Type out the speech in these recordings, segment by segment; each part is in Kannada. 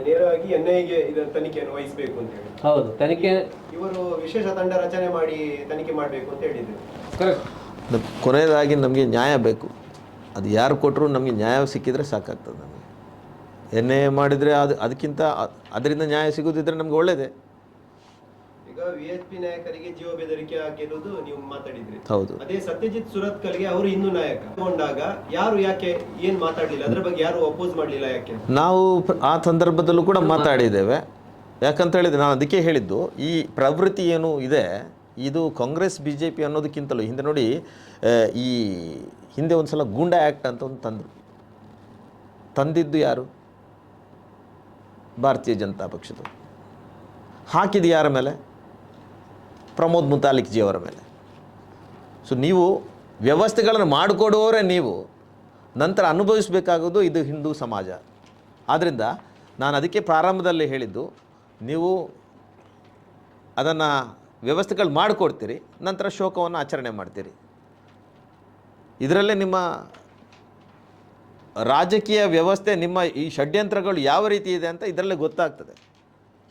ನೇರವಾಗಿ ಎನ್ಐಗೆ ಇದರ ತನಿಖೆಯನ್ನು ವಹಿಸಬೇಕು ಅಂತ ಹೇಳಿ. ಹೌದು ತನಿಖೆ ಇವರು ವಿಶೇಷ ತಂಡ ರಚನೆ ಮಾಡಿ ತನಿಖೆ ಮಾಡಬೇಕು ಅಂತ ಹೇಳಿದ್ರು. ಕರೆಕ್ಟ್. ಕೊನೆಯದಾಗಿ ನಮಗೆ ನ್ಯಾಯ ಬೇಕು. ಅದು ಯಾರು ಕೊಟ್ಟರು ನಮಗೆ ನ್ಯಾಯ ಸಿಕ್ಕಿದ್ರೆ ಸಾಕಾಗ್ತದೆ ನಮಗೆ. ಎನ್ ಐ ಎ ಮಾಡಿದರೆ ಅದು ಅದಕ್ಕಿಂತ ಅದರಿಂದ ನ್ಯಾಯ ಸಿಗೋದಿದ್ರೆ ನಮ್ಗೆ ಒಳ್ಳೆಯದೇ ಈಗ ವಿ ಎಚ್ ಪಿ ನಾಯಕರಿಗೆ ಜೀವ ಬೆದರಿಕೆ ಹಾಕಿರುವುದು ನೀವು ಮಾತಾಡಿದ್ರಿ. ಹೌದು. ಅದೇ ಸತ್ಯಜಿತ್ ಸುರತ್ಕಲ್ಗೆ ಅವರು ಇನ್ನು ನಾಯಕ. ತಗೊಂಡಾಗ ಯಾರು ಯಾಕೆ ಏನ್ ಮಾತಾಡಲಿಲ್ಲ? ಅದರ ಬಗ್ಗೆ ಯಾರು ಅಪೋಸ್ ಮಾಡಲಿಲ್ಲ ಯಾಕೆ? ನಾವು ಆ ಸಂದರ್ಭದಲ್ಲೂ ಕೂಡ ಮಾತಾಡಿದ್ದೇವೆ. ಯಾಕಂತ ಹೇಳಿದ್ರೆ ನಾನು ಅದಕ್ಕೆ ಹೇಳಿದ್ದು ಈ ಪ್ರವೃತ್ತಿ ಏನು ಇದೆ ಇದು ಕಾಂಗ್ರೆಸ್ ಬಿ ಜೆ ಪಿ ಅನ್ನೋದಕ್ಕಿಂತಲೂ ಹಿಂದೆ ನೋಡಿ ಈ ಹಿಂದೆ ಒಂದು ಸಲ ಗೂಂಡಾ ಆ್ಯಕ್ಟ್ ಅಂತ ಒಂದು ತಂದರು. ತಂದಿದ್ದು ಯಾರು? ಭಾರತೀಯ ಜನತಾ ಪಕ್ಷದವರು. ಹಾಕಿದ ಯಾರ ಮೇಲೆ? ಪ್ರಮೋದ್ ಮುತಾಲಿಕ್ಜಿಯವರ ಮೇಲೆ. ಸೊ ನೀವು ವ್ಯವಸ್ಥೆಗಳನ್ನು ಮಾಡಿಕೊಡುವವರೇ ನೀವು. ನಂತರ ಅನುಭವಿಸಬೇಕಾಗೋದು ಇದು ಹಿಂದೂ ಸಮಾಜ. ಆದ್ದರಿಂದ ನಾನು ಅದಕ್ಕೆ ಪ್ರಾರಂಭದಲ್ಲಿ ಹೇಳಿದ್ದು, ನೀವು ಅದನ್ನು ವ್ಯವಸ್ಥೆಗಳು ಮಾಡಿಕೊಡ್ತೀರಿ, ನಂತರ ಶೋಕವನ್ನು ಆಚರಣೆ ಮಾಡ್ತೀರಿ. ಇದರಲ್ಲೇ ನಿಮ್ಮ ರಾಜಕೀಯ ವ್ಯವಸ್ಥೆ, ನಿಮ್ಮ ಈ ಷಡ್ಯಂತ್ರಗಳು ಯಾವ ರೀತಿ ಇದೆ ಅಂತ ಇದರಲ್ಲೇ ಗೊತ್ತಾಗ್ತದೆ.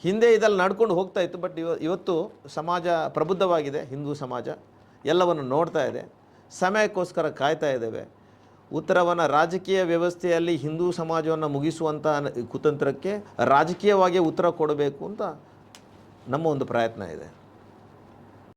ಹಿಂದೆ ಇದೆಲ್ಲ ನಡ್ಕೊಂಡು ಹೋಗ್ತಾ ಇತ್ತು ಬಟ್ ಇವ, ಇವತ್ತು ಸಮಾಜ ಪ್ರಬುದ್ಧವಾಗಿದೆ, ಹಿಂದೂ ಸಮಾಜ. ಎಲ್ಲವನ್ನು ನೋಡ್ತಾ ಇದೆ, ಸಮಯಕ್ಕೋಸ್ಕರ ಕಾಯ್ತಾ ಇದ್ದೇವೆ. ಉತ್ತರವನ್ನು ರಾಜಕೀಯ ವ್ಯವಸ್ಥೆಯಲ್ಲಿ ಹಿಂದೂ ಸಮಾಜವನ್ನು ಮುಗಿಸುವಂಥ ಕುತಂತ್ರಕ್ಕೆ ರಾಜಕೀಯವಾಗಿ ಉತ್ತರ ಕೊಡಬೇಕು ಅಂತ ನಮ್ಮ ಒಂದು ಪ್ರಯತ್ನ ಇದೆ.